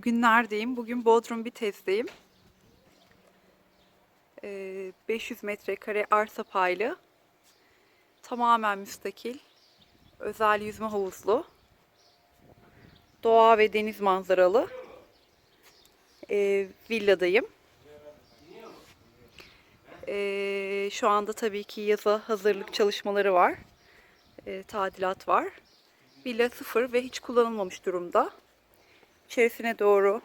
Bugün neredeyim? Bugün Bodrum Bitez'deyim. Ee, 500 metrekare arsa paylı. Tamamen müstakil. Özel yüzme havuzlu. Doğa ve deniz manzaralı. Ee, villadayım. Ee, şu anda tabii ki yaza hazırlık çalışmaları var. Ee, tadilat var. Villa sıfır ve hiç kullanılmamış durumda. İçerisine doğru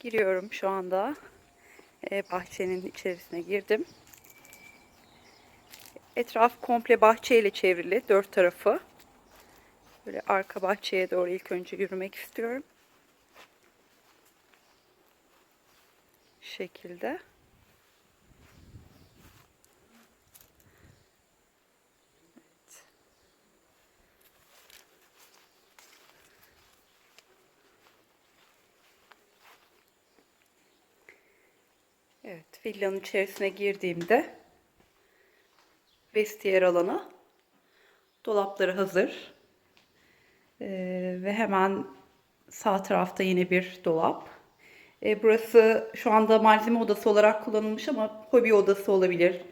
giriyorum şu anda. Ee, bahçenin içerisine girdim. Etraf komple bahçeyle çevrili, dört tarafı. Böyle arka bahçeye doğru ilk önce yürümek istiyorum. Şu şekilde. Evet, villanın içerisine girdiğimde vestiyer alanı, dolapları hazır Ee, ve hemen sağ tarafta yine bir dolap. Ee, burası şu anda malzeme odası olarak kullanılmış ama hobi odası olabilir.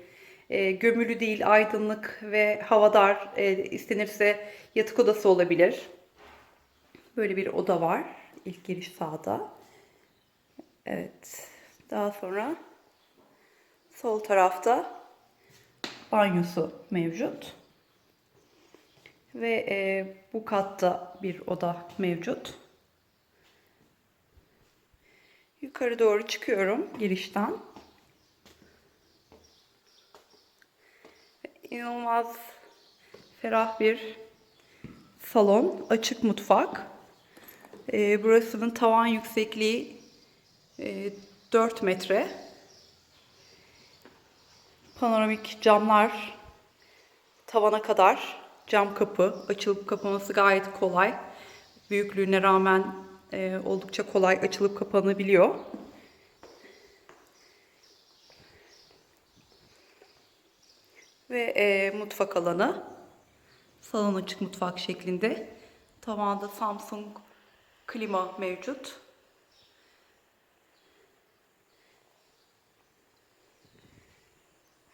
Ee, gömülü değil, aydınlık ve havadar e, istenirse yatık odası olabilir. Böyle bir oda var. İlk giriş sağda. Evet. Daha sonra sol tarafta banyosu mevcut. Ve e, bu katta bir oda mevcut. Yukarı doğru çıkıyorum girişten. İnanılmaz ferah bir salon, açık mutfak. E, burasının tavan yüksekliği e, 4 metre. Panoramik camlar tavana kadar cam kapı açılıp kapaması gayet kolay. Büyüklüğüne rağmen e, oldukça kolay açılıp kapanabiliyor. Ve e, mutfak alanı salon açık mutfak şeklinde. Tavanda Samsung klima mevcut.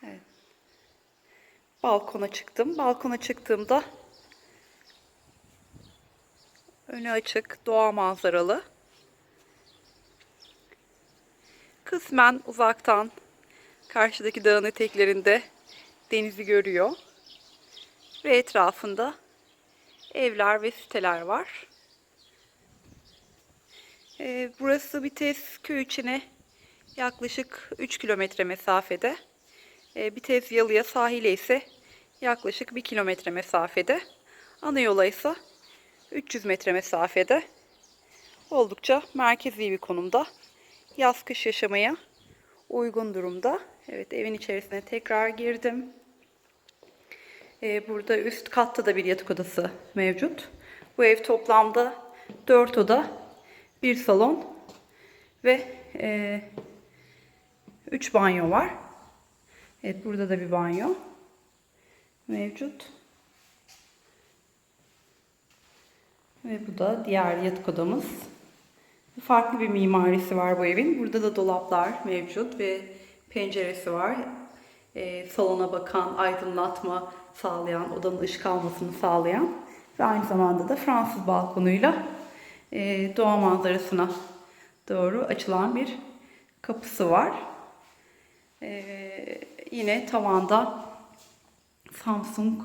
Evet. Balkona çıktım. Balkona çıktığımda önü açık, doğa manzaralı. Kısmen uzaktan karşıdaki dağın eteklerinde denizi görüyor. Ve etrafında evler ve siteler var. Ee, burası Bites köy içine yaklaşık 3 kilometre mesafede. E, Bitez Yalı'ya sahile ise yaklaşık 1 kilometre mesafede. Ana yola ise 300 metre mesafede. Oldukça merkezi bir konumda. Yaz kış yaşamaya uygun durumda. Evet evin içerisine tekrar girdim. E, burada üst katta da bir yatak odası mevcut. Bu ev toplamda 4 oda, 1 salon ve 3 e, banyo var. Evet burada da bir banyo mevcut. Ve bu da diğer yatak odamız. Farklı bir mimarisi var bu evin. Burada da dolaplar mevcut ve penceresi var. Ee, salona bakan, aydınlatma sağlayan, odanın ışık almasını sağlayan ve aynı zamanda da Fransız balkonuyla e, doğa manzarasına doğru açılan bir kapısı var. Ee, yine tavanda Samsung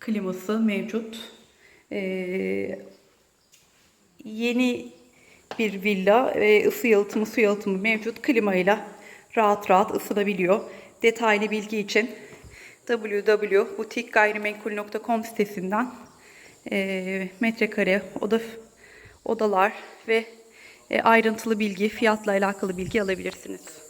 kliması mevcut. Ee, yeni bir villa ve ısı yalıtımı, su yalıtımı mevcut. Klimayla rahat rahat ısınabiliyor. Detaylı bilgi için www.butikgayrimenkul.com sitesinden e, metrekare, oda, odalar ve e, ayrıntılı bilgi, fiyatla alakalı bilgi alabilirsiniz.